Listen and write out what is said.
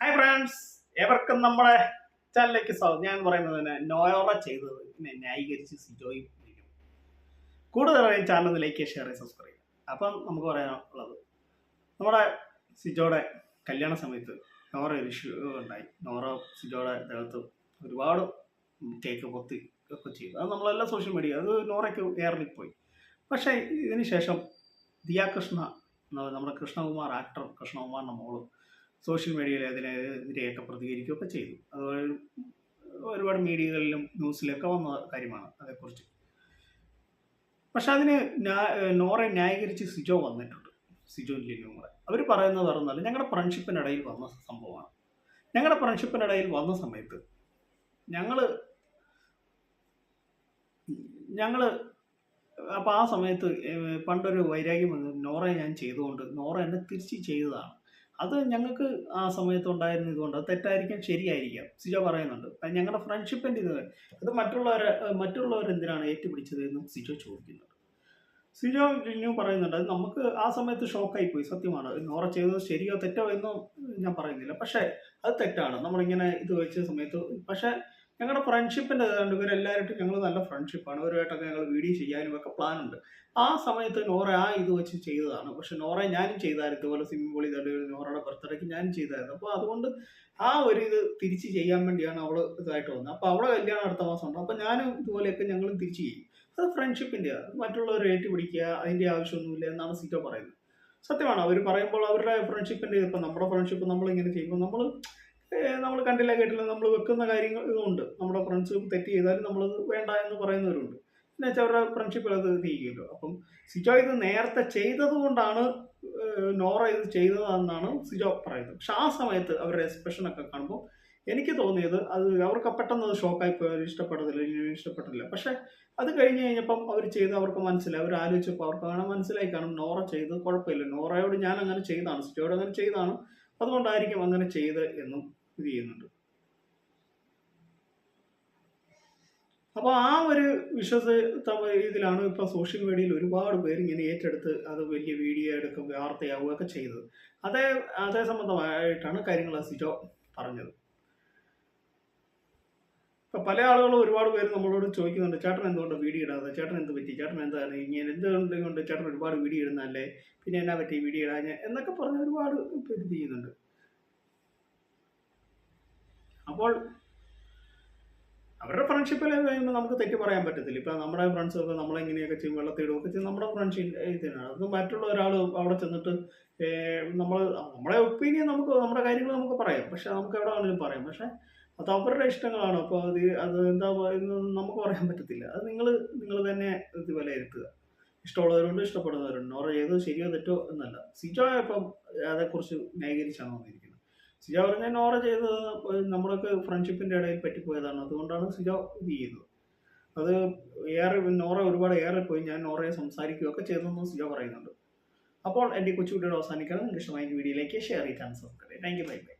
Hi friends ഏവർക്കും നമ്മുടെ ചാനലിലേക്ക് സ്വാഗതം. ഞാൻ പറയുന്നത് തന്നെ നോയോറ ചെയ്തത് പിന്നെ ന്യായീകരിച്ച് സിജോയും കൂടുതൽ അറിയാൻ ചാനൽ ഒന്ന് ലൈക്ക് ഷെയർ സബ്സ്ക്രൈബ് ചെയ്യുക. അപ്പം നമുക്ക് പറയാനുള്ളത് നമ്മുടെ സിജോയുടെ കല്യാണ സമയത്ത് നോറ ഒരു ഇഷ്യൂ ഉണ്ടായി. നോറ സിജോയുടെ ദേഹത്ത് ഒരുപാട് കേക്ക് പൊത്തി ഒക്കെ ചെയ്തു. അത് നമ്മളെല്ലാം സോഷ്യൽ മീഡിയ അത് നോറയ്ക്ക് എയറിൽ പോയി. പക്ഷേ ഇതിന് ശേഷം ദിയാകൃഷ്ണ നമ്മുടെ കൃഷ്ണകുമാർ ആക്ടർ കൃഷ്ണകുമാറിന്റെ മോൾ സോഷ്യൽ മീഡിയയിൽ അതിനെതിരെയൊക്കെ പ്രതികരിക്കുകയൊക്കെ ചെയ്തു. അത് ഒരുപാട് മീഡിയകളിലും ന്യൂസിലൊക്കെ വന്ന കാര്യമാണ് അതേക്കുറിച്ച്. പക്ഷെ അതിന് നോറെ ന്യായീകരിച്ച് സിജോ വന്നിട്ടുണ്ട്. സിജോ ലിനും കൂടെ അവർ പറയുന്നത് പറഞ്ഞാൽ ഞങ്ങളുടെ ഫ്രണ്ട്ഷിപ്പിനിടയിൽ വന്ന സംഭവമാണ്. ഞങ്ങളുടെ ഫ്രണ്ട്ഷിപ്പിനിടയിൽ വന്ന സമയത്ത് ഞങ്ങൾ ഞങ്ങൾ അപ്പോൾ ആ സമയത്ത് പണ്ടൊരു വൈരാഗ്യം വന്നു നോറെ ഞാൻ ചെയ്തുകൊണ്ട് നോറ എന്നെ തിരിച്ച് ചെയ്തതാണ്. അത് ഞങ്ങൾക്ക് ആ സമയത്ത് ഉണ്ടായിരുന്ന ഇതുകൊണ്ട് അത് തെറ്റായിരിക്കാം ശരിയായിരിക്കാം. സിജോ പറയുന്നുണ്ട്. ഞങ്ങളുടെ ഫ്രണ്ട്ഷിപ്പിന്റെ ഇത് അത് മറ്റുള്ളവരെ മറ്റുള്ളവർ എന്തിനാണ് ഏറ്റുപിടിച്ചത് എന്നും സിജോ ചോദിക്കുന്നുണ്ട്. സിജോ ലിനു പറയുന്നുണ്ട് അത് നമുക്ക് ആ സമയത്ത് ഷോക്കായി പോയി സത്യമാണ്. നോറ ചെയ്തത് ശരിയോ തെറ്റോ എന്നും ഞാൻ പറയുന്നില്ല. പക്ഷേ അത് തെറ്റാണ്. നമ്മളിങ്ങനെ ഇത് വെച്ച സമയത്ത് പക്ഷേ ഞങ്ങളുടെ ഫ്രണ്ട്ഷിപ്പിന്റെ ഇതുകൊണ്ട് ഇവരെല്ലാവരും ഞങ്ങൾ നല്ല ഫ്രണ്ട്ഷിപ്പാണ് ഇവരുമായിട്ടൊക്കെ ഞങ്ങൾ വീഡിയോ ചെയ്യാനും ഒക്കെ പ്ലാൻ ഉണ്ട്. ആ സമയത്ത് നോറ ആ ഇത് വെച്ച് ചെയ്തതാണ്. പക്ഷെ നോറ ഞാനും ചെയ്തായിരുന്നു. ഇതുപോലെ പൂളിൽ തള്ളി നോറയുടെ ബർത്ത്ഡേക്ക് ഞാനും ചെയ്തായിരുന്നു. അപ്പോൾ അതുകൊണ്ട് ആ ഒരു ഇത് തിരിച്ച് ചെയ്യാൻ വേണ്ടിയാണ് അവൾ ഇതായിട്ട് വന്നത്. അപ്പോൾ അവളെ കല്യാണം അടുത്ത മാസം ഉണ്ട്. അപ്പോൾ ഞാനും ഇതുപോലെയൊക്കെ ഞങ്ങളും തിരിച്ച് ചെയ്യും. അത് ഫ്രണ്ട്ഷിപ്പിന്റെ മറ്റുള്ളവർ ഏറ്റുപിടിക്കുക അതിന്റെ ആവശ്യമൊന്നുമില്ല എന്നാണ് സീറ്റോ പറയുന്നത്. സത്യമാണ്. അവർ പറയുമ്പോൾ അവരുടെ ഫ്രണ്ട്ഷിപ്പിന്റെ ഇപ്പം നമ്മുടെ ഫ്രണ്ട്ഷിപ്പ് നമ്മളിങ്ങനെ ചെയ്യുമ്പോൾ നമ്മൾ നമ്മൾ കണ്ടില്ല കേട്ടില്ല നമ്മൾ വെക്കുന്ന കാര്യങ്ങൾ ഇതുണ്ട്. നമ്മുടെ ഫ്രണ്ട്സ് തെറ്റ് ചെയ്താലും നമ്മളത് വേണ്ട എന്ന് പറയുന്നവരുണ്ട്. പിന്നെ അവരുടെ ഫ്രണ്ട്ഷിപ്പിൽ അത് ചെയ്യുമല്ലോ അപ്പം സിജോ ഇത് നേരത്തെ ചെയ്തത് കൊണ്ടാണ് നോറ ഇത് ചെയ്തതെന്നാണ് സിജോ പറയുന്നത്. പക്ഷെ ആ സമയത്ത് അവരുടെ എക്സ്പ്രഷനൊക്കെ കാണുമ്പോൾ എനിക്ക് തോന്നിയത് അത് അവർക്ക് പെട്ടെന്ന് അത് ഷോക്കായി പോയി. അവർ ഇനി ഇഷ്ടപ്പെട്ടില്ല പക്ഷെ അത് കഴിഞ്ഞ് കഴിഞ്ഞപ്പം അവർ ചെയ്ത് അവർക്ക് മനസ്സിലായി. അവർ ആലോചിച്ചപ്പോൾ അവർക്ക് അങ്ങനെ മനസ്സിലായി. കാണും നോറ ചെയ്ത് കുഴപ്പമില്ല. നോറയോട് ഞാൻ അങ്ങനെ ചെയ്താണ് സിജോയോട് അങ്ങനെ ചെയ്താണ് അതുകൊണ്ടായിരിക്കും അങ്ങനെ ചെയ്ത് എന്നും ഇത് ചെയ്യുന്നുണ്ട്. അപ്പോൾ ആ ഒരു വിശ്വസ ഇതിലാണ് ഇപ്പോൾ സോഷ്യൽ മീഡിയയിൽ ഒരുപാട് പേര് ഇങ്ങനെ ഏറ്റെടുത്ത് അത് വലിയ വീഡിയോ എടുക്കും വാർത്തയാവുകയൊക്കെ ചെയ്തത്. അതേ അതേ സംബന്ധമായിട്ടാണ് കാര്യങ്ങൾ സിജോ പറഞ്ഞത്. ഇപ്പം പല ആളുകളും ഒരുപാട് പേര് നമ്മളോട് ചോദിക്കുന്നുണ്ട് ചേട്ടൻ എന്തുകൊണ്ട് വീഡിയോ ഇടാതെ? ചേട്ടൻ എന്ത് പറ്റി? ചേട്ടൻ എന്താണ്? ഇങ്ങനെ എന്തുകൊണ്ട് കൊണ്ട് ചേട്ടൻ ഒരുപാട് വീഡിയോ ഇടുന്നല്ലേ പിന്നെ എന്നാ പറ്റി വീഡിയോ ഇടാഞ്ഞ എന്നൊക്കെ പറഞ്ഞ് ഒരുപാട് പേര് ചെയ്യുന്നുണ്ട്. അപ്പോൾ അവരുടെ ഫ്രണ്ട്ഷിപ്പിൽ നമുക്ക് തെറ്റ് പറയാൻ പറ്റത്തില്ല. ഇപ്പം നമ്മുടെ ഫ്രണ്ട്സ് ഒക്കെ നമ്മളെങ്ങനെയൊക്കെ ചെയ്യും വെള്ളത്തിടുകയൊക്കെ ചെയ്യും. നമ്മുടെ ഫ്രണ്ട്ഷിപ്പ് ഇതിനാണ് അത് മറ്റുള്ള ഒരാൾ അവിടെ ചെന്നിട്ട് നമ്മൾ നമ്മുടെ ഒപ്പീനിയൻ നമുക്ക് നമ്മുടെ കാര്യങ്ങൾ നമുക്ക് പറയാം. പക്ഷെ നമുക്ക് എവിടെ വേണമെങ്കിലും പറയാം. പക്ഷെ അത് അവരുടെ ഇഷ്ടങ്ങളാണ്. അപ്പോൾ അത് അത് എന്താ പറയുന്നത് നമുക്ക് പറയാൻ പറ്റത്തില്ല. അത് നിങ്ങൾ നിങ്ങൾ തന്നെ ഇത് വിലയിരുത്തുക. ഇഷ്ടമുള്ളവരുണ്ട് ഇഷ്ടപ്പെടുന്നവരുണ്ട്. അവർ ഏത് ശരിയോ തെറ്റോ എന്നല്ല. സിജോ ഇപ്പം അതേക്കുറിച്ച് ന്യായീകരിച്ചാണ് വന്നിരിക്കുന്നത്. സിജോ പറഞ്ഞ നോറ ചെയ്തത് നമ്മളൊക്കെ ഫ്രണ്ട്ഷിപ്പിന്റെ ഇടയിൽ പറ്റിപ്പോയതാണ് അതുകൊണ്ടാണ് സിജോ ഇത് ചെയ്യുന്നത് അത് ഏറെ നോറ ഒരുപാട് ഏറെ പോയി ഞാൻ നോറയെ സംസാരിക്കുകയൊക്കെ ചെയ്തെന്ന് സിജോ പറയുന്നുണ്ട്. അപ്പോൾ എന്റെ കൊച്ചുകുട്ടിയുടെ അവസാനിക്കണം. നിങ്ങൾക്ക് ഇഷ്ടമായ വീഡിയോയിലേക്ക് ഷെയർ ചെയ്യാൻ subscribe thank you bye bye